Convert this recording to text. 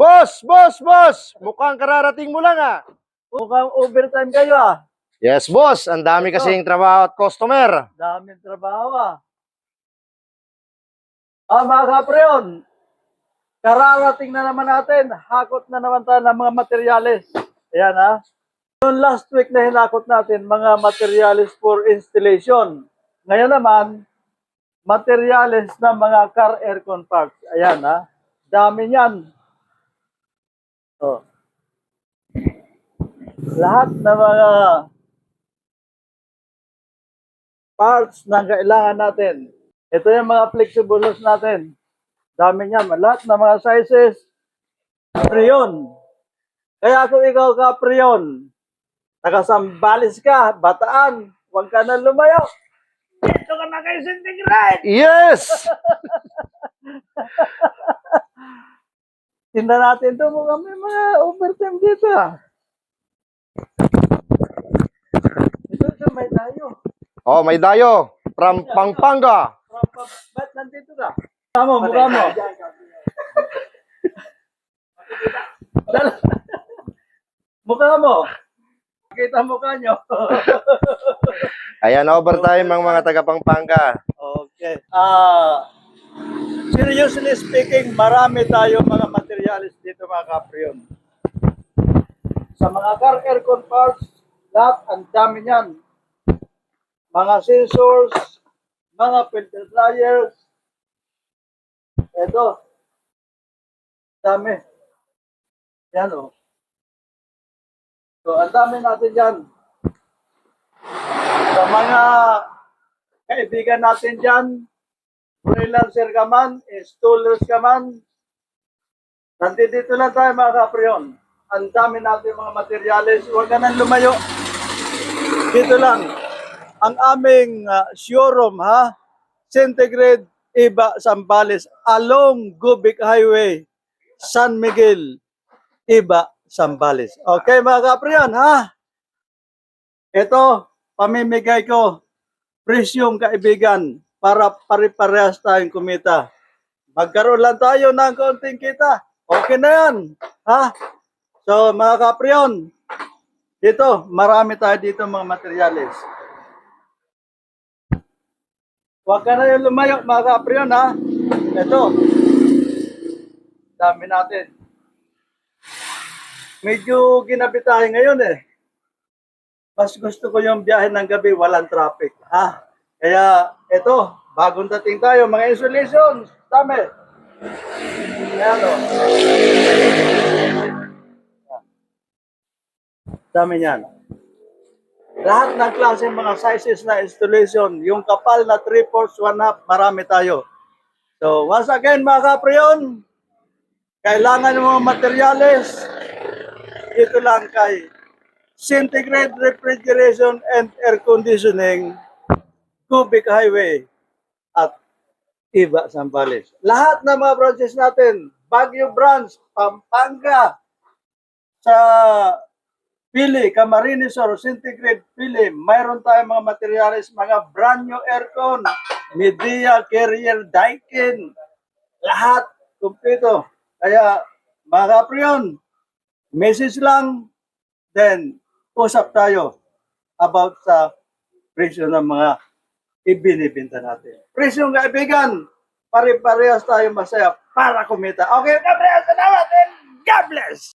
Boss, boss, boss! Mukhang kararating mo lang ah. Mukhang overtime kayo ah. Yes, boss. Ang dami kasing trabaho at customer. Daming trabaho ah. Ah, mga kapreon, kararating na naman natin. Hakot na naman tayo ng mga materyales. Ayan ah. Noong last week na hinakot natin, mga materials for installation. Ngayon naman, materials ng mga car aircon parts. Ayan ah. Dami niyan. Oh. Lahat ng mga parts na kailangan natin. Ito yung mga flexibles natin. Dami niya. Lahat ng mga sizes. Prion. Kaya kung ikaw ka prion, nakasambalis ka, bataan, huwag ka na lumayo. Dito ka na kayo centigrade. Yes! Tinda natin ito. Mukhang may mga overtime dito ah. Ito sa may tayo. Oh, may dayo. From Pampanga. Ba't nandito ka? Mukha mo, mukha mo. Mukha mo. Kita mukha nyo. Ayan, overtime ang mga taga Pampanga. okay. Ah, seriously speaking, marami tayo mga materials dito mga kapriyon. Sa mga car aircon parts, lahat ang dami niyan. Mga sensors, mga filter dryers. Ito. Dami. Yan o. So, ang dami natin dyan. Sa mga kaibigan natin dyan, freelancer ka man, installers ka man, nandito lang tayo mga kapriyon. Ang dami natin mga materyales. Huwag ka nang lumayo. Dito lang. Ang aming uh, showroom, ha? Centigrade Iba Sambales along Gubic Highway, San Miguel, Iba Sambales. Okay mga kapriyon, ha? Ito, pamimigay ko presyong kaibigan para pare-parehas tayong kumita. Magkaroon lang tayo ng konting kita. Okay na yan. Ha? So, mga kapriyon, dito, marami tayo dito mga materyales. Huwag ka na yung lumayo, mga kapriyon, ha? Ito. Dami natin. Medyo ginabi tayo ngayon, eh mas gusto ko yung biyahe ng gabi, walang traffic. Ha? Kaya, ito, bagong dating tayo, mga installations, dami. Ayan o. Dami niyan. Lahat ng klase mga sizes na installation, yung kapal na 3 fourths, 1 half, marami tayo. So, once again, mga kapriyon, kailangan ng mga materyales, dito lang kay Centigrade Refrigeration and Air Conditioning, Cubic Highway, at Iba Sambales. Lahat ng mga branches natin, Baguio Branch, Pampanga, sa Pili, Camarines or Centigrade Pili, mayroon tayong mga materials, mga brand new aircon, media, carrier, Daikin, lahat, kumpleto. Kaya, mga kapriyon, message lang, then usap tayo about sa presyo ng mga ibinibenta natin. Presyo ng kaibigan, pare-parehas tayo masaya para kumita. Okay, kapriyon, salamat!